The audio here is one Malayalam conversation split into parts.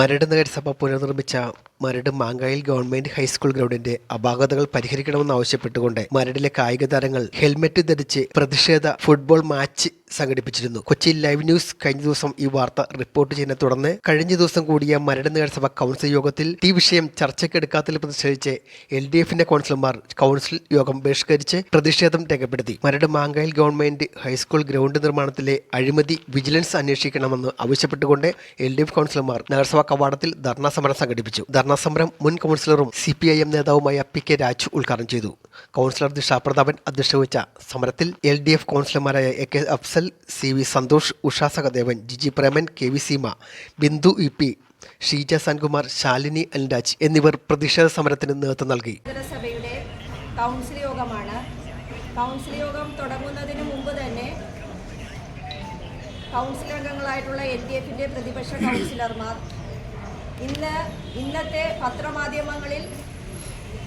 മരട് നഗരസഭ പുനർനിർമ്മിച്ച Maradu Mankayil government high school ഗ്രൗണ്ടിന്റെ അപാകതകൾ പരിഹരിക്കണമെന്നാവശ്യപ്പെട്ടുകൊണ്ട് മരടിലെ കായിക താരങ്ങൾ ഹെൽമെറ്റ് ധരിച്ച് പ്രതിഷേധ ഫുട്ബോൾ മാച്ച് സംഘടിപ്പിച്ചിരുന്നു. കൊച്ചിയിൽ ലൈവ് ന്യൂസ് കഴിഞ്ഞ ദിവസം ഈ വാർത്ത റിപ്പോർട്ട് ചെയ്യുന്ന തുടർന്ന് കഴിഞ്ഞ ദിവസം കൂടിയ മരട് നഗരസഭ കൗൺസിൽ യോഗത്തിൽ ഈ വിഷയം ചർച്ചയ്ക്കെടുക്കാത്തതിൽ പ്രതിഷേധിച്ച് എൽ ഡി എഫിന്റെ കൗൺസിലർമാർ കൗൺസിൽ യോഗം ബഹിഷ്കരിച്ച് പ്രതിഷേധം രേഖപ്പെടുത്തി. മരട് മാങ്കായിൽ ഗവൺമെന്റ് ഹൈസ്കൂൾ ഗ്രൗണ്ട് നിർമ്മാണത്തിലെ അഴിമതി വിജിലൻസ് അന്വേഷിക്കണമെന്ന് ആവശ്യപ്പെട്ടുകൊണ്ട് എൽ ഡി എഫ് കൗൺസിലർമാർ നഗരസഭാ കവാടത്തിൽ ധർണാ സമരം സംഘടിപ്പിച്ചു. ധർണാ സമരം മുൻ കൗൺസിലറും സി പി ഐ എം നേതാവുമായ പി കെ രാജു ഉദ്ഘാടനം ചെയ്തു. കൗൺസിലർ ദിഷ പ്രതാപൻ അധ്യക്ഷത വഹിച്ച സമരത്തിൽ എൽ ഡി എഫ് കൗൺസിലർമാരായ A K Afsal C V Santhosh Usha Sahadevan Jiji Preman K V Seema Bindu E P Sheeja Sankumar Shalini Alraj എന്നിവർ പ്രതിഷേധ സമരത്തിന് നേതൃത്വം നൽകി. നഗരസഭയുടെ കൗൺസിൽ യോഗമാണ്. കൗൺസിൽ യോഗം തുടങ്ങുന്നതിന് മുമ്പ് തന്നെ കൗൺസിൽ അംഗങ്ങളായിട്ടുള്ള എൽ ഡി എഫിന്റെ പ്രതിപക്ഷ കൗൺസിലർമാർ ഇന്ന് ഇന്നത്തെ പത്രമാധ്യമങ്ങളിൽ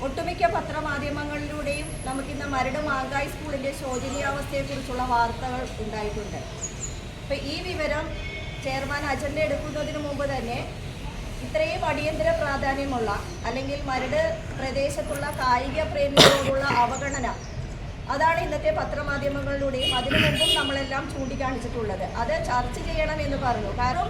ഒട്ടുമിക്ക പത്രമാധ്യമങ്ങളിലൂടെയും നമുക്കിന്ന് മരട് മാങ്കായ് സ്കൂളിന്റെ ശോചനീയാവസ്ഥയെക്കുറിച്ചുള്ള വാർത്തകൾ ഉണ്ടായിട്ടുണ്ട്. അപ്പം ഈ വിവരം ചെയർമാൻ അജണ്ട എടുക്കുന്നതിന് മുമ്പ് തന്നെ ഇത്രയും അടിയന്തര പ്രാധാന്യമുള്ള അല്ലെങ്കിൽ മരട് പ്രദേശത്തുള്ള കായിക പ്രേമികളോടുള്ള അവഗണന അതാണ് ഇന്നത്തെ പത്രമാധ്യമങ്ങളിലൂടെയും അതിനു മുമ്പും നമ്മളെല്ലാം ചൂണ്ടിക്കാണിച്ചിട്ടുള്ളത്. അത് ചർച്ച ചെയ്യണം എന്ന് പറഞ്ഞു. കാരണം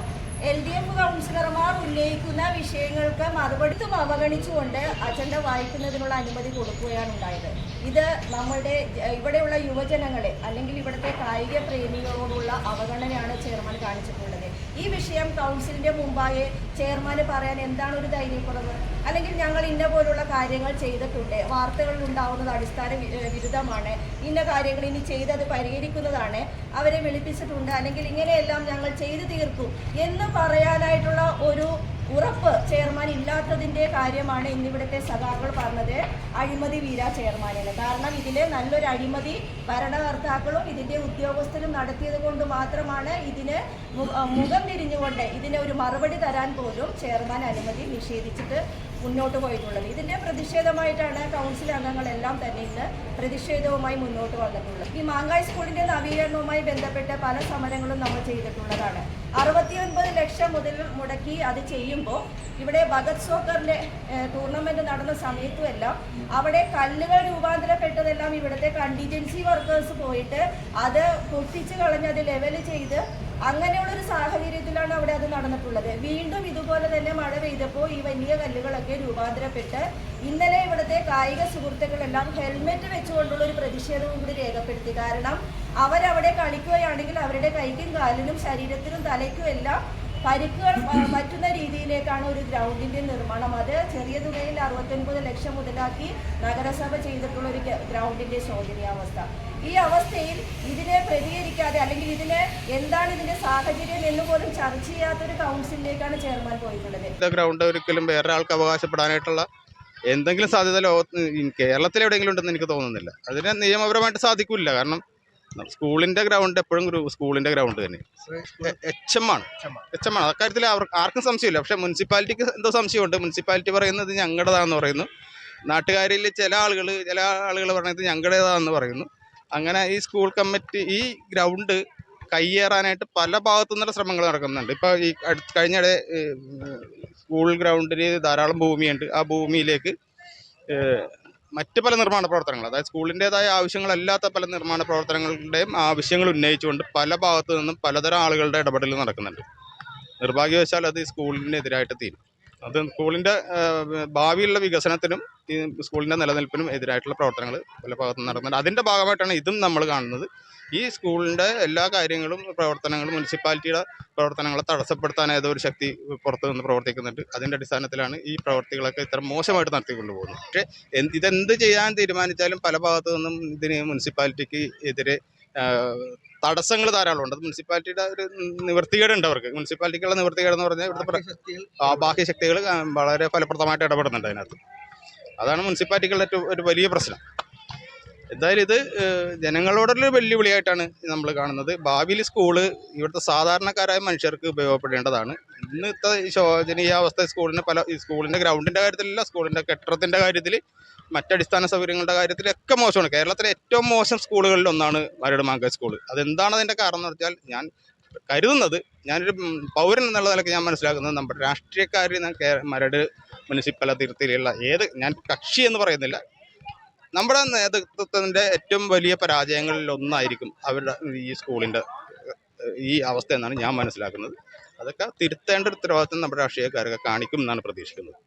എൽ ഡി എഫ് കൗൺസിലർമാർ ഉന്നയിക്കുന്ന വിഷയങ്ങൾക്ക് മറുപടിത്തും അവഗണിച്ചുകൊണ്ട് അജണ്ട വായിക്കുന്നതിനുള്ള അനുമതി കൊടുക്കുകയാണ് ഉണ്ടായത്. ഇത് നമ്മളുടെ ഇവിടെയുള്ള യുവജനങ്ങളെ അല്ലെങ്കിൽ ഇവിടുത്തെ കായിക പ്രേമികളോടുള്ള അവഗണനയാണ് ചെയർമാൻ കാണിച്ചിട്ടുള്ളത്. ഈ വിഷയം കൗൺസിലിന്റെ മുമ്പാകെ ചെയർമാന് പറയാൻ എന്താണ് ഒരു ധൈര്യക്കുറവ്? അല്ലെങ്കിൽ ഞങ്ങൾ ഇന്ന പോലുള്ള കാര്യങ്ങൾ ചെയ്തിട്ടുണ്ട് വാർത്തകളിൽ ഉണ്ടാവുന്നത് അടിസ്ഥാന വിരുദ്ധമാണ് ഇന്ന കാര്യങ്ങൾ ഇനി ചെയ്തത് പരിഹരിക്കുന്നതാണ് അവരെ വിളിപ്പിച്ചിട്ടുണ്ട് അല്ലെങ്കിൽ ഇങ്ങനെയെല്ലാം ഞങ്ങൾ ചെയ്തു തീർക്കും എന്ന് പറയാനായിട്ടുള്ള ഒരു ഉറപ്പ് ചെയർമാൻ ഇല്ലാത്തതിന്റെ കാര്യമാണ് ഇന്നിവിടുത്തെ സഖാക്കൾ പറഞ്ഞത്. അഴിമതി വീര ചെയർമാനാണ്. കാരണം ഇതിൽ നല്ലൊരു അഴിമതി ഭരണകർത്താക്കളും ഇതിന്റെ ഉദ്യോഗസ്ഥരും നടത്തിയത് കൊണ്ട് മാത്രമാണ് ഇതിന് മുഖം തിരിഞ്ഞുകൊണ്ട് ഇതിന് ഒരു മറുപടി തരാൻ പോലും ചെയർമാൻ അനുമതി നിഷേധിച്ചിട്ട് മുന്നോട്ട് പോയിട്ടുള്ളത്. ഇതിന്റെ പ്രതിഷേധമായിട്ടാണ് കൗൺസിൽ അംഗങ്ങളെല്ലാം തന്നെ ഇന്ന് പ്രതിഷേധവുമായി മുന്നോട്ട് വന്നിട്ടുള്ളത്. ഈ മാങ്കായ് സ്കൂളിന്റെ നവീകരണവുമായി ബന്ധപ്പെട്ട് പല സമരങ്ങളും നമ്മൾ ചെയ്തിട്ടുള്ളതാണ്. അറുപത്തിയൊൻപത് ലക്ഷം മുതൽ മുടക്കി അത് ചെയ്യുമ്പോൾ ഇവിടെ ഭഗത് സോക്കറിന്റെ ടൂർണമെന്റ് നടന്ന സമയത്തുമെല്ലാം അവിടെ കല്ലുകൾ രൂപാന്തരപ്പെട്ടതെല്ലാം ഇവിടുത്തെ കണ്ടിജൻസി വർക്കേഴ്സ് പോയിട്ട് അത് പൊട്ടിച്ച് കളഞ്ഞ് അത് ലെവൽ ചെയ്ത് അങ്ങനെയുള്ള ഒരു സാഹചര്യത്തിലാണ് അവിടെ അത് നടന്നിട്ടുള്ളത്. വീണ്ടും ഇതുപോലെ തന്നെ മഴ പെയ്തപ്പോൾ ഈ വലിയ കല്ലുകളൊക്കെ രൂപാന്തരപ്പെട്ട് ഇന്നലെ ഇവിടുത്തെ കായിക സുഹൃത്തുക്കളെല്ലാം ഹെൽമെറ്റ് വെച്ചുകൊണ്ടുള്ള ഒരു പ്രതിഷേധവും കൂടി രേഖപ്പെടുത്തി. കാരണം അവരവിടെ കളിക്കുകയാണെങ്കിൽ അവരുടെ കൈക്കും കാലിനും ശരീരത്തിനും തലയ്ക്കും എല്ലാം പരിക്കുകൾ പറ്റുന്ന രീതിയിലേക്കാണ് ഒരു ഗ്രൗണ്ടിന്റെ നിർമ്മാണം. അത് ചെറിയ തുകയിൽ അറുപത്തൊൻപത് ലക്ഷം മുതലാക്കി നഗരസഭ ചെയ്തിട്ടുള്ള ഒരു ഗ്രൗണ്ടിന്റെ ശോചനീയാവസ്ഥ. ഈ അവസ്ഥയിൽ ഇതിനെ പ്രതികരിക്കാതെ അല്ലെങ്കിൽ ഇതിനെ എന്താണ് ഇതിന്റെ സാഹചര്യം എന്ന് പോലും ചർച്ച ചെയ്യാത്തൊരു കൗൺസിലിലേക്കാണ് ചെയർമാൻ പോയിട്ടുള്ളത്. ഗ്രൗണ്ട് ഒരിക്കലും വേറെ ആൾക്ക് അവകാശപ്പെടാനായിട്ടുള്ള എന്തെങ്കിലും സാധ്യത ലോകത്ത് കേരളത്തിൽ എവിടെയെങ്കിലും ഉണ്ടെന്ന് എനിക്ക് തോന്നുന്നില്ല. അതിന് നിയമപരമായിട്ട് സാധിക്കില്ല. കാരണം സ്കൂളിന്റെ ഗ്രൗണ്ട് എപ്പോഴും സ്കൂളിന്റെ ഗ്രൗണ്ട് തന്നെ. എച്ച് എം ആണ് എച്ച് എം ആണ് അക്കാര്യത്തിൽ അവർക്ക് ആർക്കും സംശയമില്ല. പക്ഷെ മുനിസിപ്പാലിറ്റിക്ക് എന്തോ സംശയമുണ്ട്. മുനിസിപ്പാലിറ്റി പറയുന്നത് ഞങ്ങളുടേതാണെന്ന് പറയുന്നു. നാട്ടുകാരിൽ ചില ആളുകൾ ചില ആളുകൾ പറയുന്നത് ഞങ്ങളുടേതാണെന്ന് പറയുന്നു. അങ്ങനെ ഈ സ്കൂൾ കമ്മിറ്റി ഈ ഗ്രൗണ്ട് കയ്യേറാനായിട്ട് പല ഭാഗത്തു നിന്നുള്ള ശ്രമങ്ങൾ നടക്കുന്നുണ്ട്. ഇപ്പോൾ ഈ അടുത്ത് കഴിഞ്ഞിടെ സ്കൂൾ ഗ്രൗണ്ടിന് ധാരാളം ഭൂമിയുണ്ട്. ആ ഭൂമിയിലേക്ക് മറ്റ് പല നിർമ്മാണ പ്രവർത്തനങ്ങൾ അതായത് സ്കൂളിന്റെതായ ആവശ്യങ്ങളല്ലാത്ത പല നിർമ്മാണ പ്രവർത്തനങ്ങളുടെയും ആവശ്യങ്ങൾ ഉന്നയിച്ചുകൊണ്ട് പല ഭാഗത്തു നിന്നും പലതരം ആളുകളുടെ ഇടപെടൽ നടക്കുന്നുണ്ട്. നിർഭാഗ്യവശാൽ അത് ഈ സ്കൂളിനെതിരായിട്ട് തീരും. അത് സ്കൂളിന്റെ ഭാവിയിലുള്ള വികസനത്തിനും ഈ സ്കൂളിന്റെ നിലനിൽപ്പിനും എതിരായിട്ടുള്ള പ്രവർത്തനങ്ങൾ പല ഭാഗത്തും നടക്കുന്നുണ്ട്. അതിന്റെ ഭാഗമായിട്ടാണ് ഇതും നമ്മൾ കാണുന്നത്. ഈ സ്കൂളിന്റെ എല്ലാ കാര്യങ്ങളും പ്രവർത്തനങ്ങളും മുനിസിപ്പാലിറ്റിയുടെ പ്രവർത്തനങ്ങളെ തടസ്സപ്പെടുത്താൻ ഏതോ ഒരു ശക്തി പുറത്തു നിന്ന് പ്രവർത്തിക്കുന്നുണ്ട്. അതിന്റെ അടിസ്ഥാനത്തിലാണ് ഈ പ്രവർത്തികളൊക്കെ ഇത്ര മോശമായിട്ട് നടത്തിക്കൊണ്ട് പോകുന്നത് പക്ഷേ ഇതെന്ത് ചെയ്യാൻ തീരുമാനിച്ചാലും പല ഭാഗത്തു നിന്നും ഇതിന് മുനിസിപ്പാലിറ്റിക്ക് എതിരെ തടസ്സങ്ങൾ ധാരാളമുണ്ട്. അത് മുനിസിപ്പാലിറ്റിയുടെ ഒരു നിവൃത്തികേടുണ്ട് അവർക്ക്. മുനിസിപ്പാലിറ്റിക്കുള്ള നിവൃത്തികേട് എന്ന് പറഞ്ഞാൽ ഇവിടുത്തെ ബാഹ്യ ശക്തികൾ വളരെ ഫലപ്രദമായിട്ട് ഇടപെടുന്നുണ്ട് അതിനകത്ത്. അതാണ് മുനിസിപ്പാലിറ്റികളുടെ ഒരു വലിയ പ്രശ്നം. എന്തായാലും ഇത് ജനങ്ങളോടുള്ള വെല്ലുവിളിയായിട്ടാണ് നമ്മൾ കാണുന്നത്. ഭാവിയിൽ സ്കൂൾ ഇവിടുത്തെ സാധാരണക്കാരായ മനുഷ്യർക്ക് ഉപയോഗപ്പെടേണ്ടതാണ്. ഇന്നത്തെ ശോചനീയാവസ്ഥ സ്കൂളിന്റെ പല സ്കൂളിന്റെ ഗ്രൗണ്ടിന്റെ കാര്യത്തിലല്ല സ്കൂളിന്റെ കെട്ടിടത്തിന്റെ കാര്യത്തിൽ മറ്റടിസ്ഥാന സൗകര്യങ്ങളുടെ കാര്യത്തിലൊക്കെ മോശമാണ്. കേരളത്തിലെ ഏറ്റവും മോശം സ്കൂളുകളിൽ ഒന്നാണ് മരട് മാങ്ക സ്കൂൾ അതെന്താണ് അതിന്റെ കാരണം എന്ന് വെച്ചാൽ ഞാൻ കരുതുന്നത് ഞാനൊരു പൗരൻ എന്നുള്ള നിലയ്ക്ക് ഞാൻ മനസ്സിലാക്കുന്നത് നമ്മുടെ രാഷ്ട്രീയക്കാർ മരട് മുനിസിപ്പൽ അതിർത്തിയിലുള്ള ഏത് ഞാൻ കക്ഷി എന്ന് പറയുന്നില്ല നമ്മുടെ നേതൃത്വത്തിന്റെ ഏറ്റവും വലിയ പരാജയങ്ങളിൽ ഒന്നായിരിക്കും അവരുടെ ഈ സ്കൂളിന്റെ ഈ അവസ്ഥ എന്നാണ് ഞാൻ മനസ്സിലാക്കുന്നത്. അതൊക്കെ തിരുത്തേണ്ട ഉത്തരവാദിത്വം നമ്മുടെ രാഷ്ട്രീയക്കാരൊക്കെ കാണിക്കും എന്നാണ് പ്രതീക്ഷിക്കുന്നത്.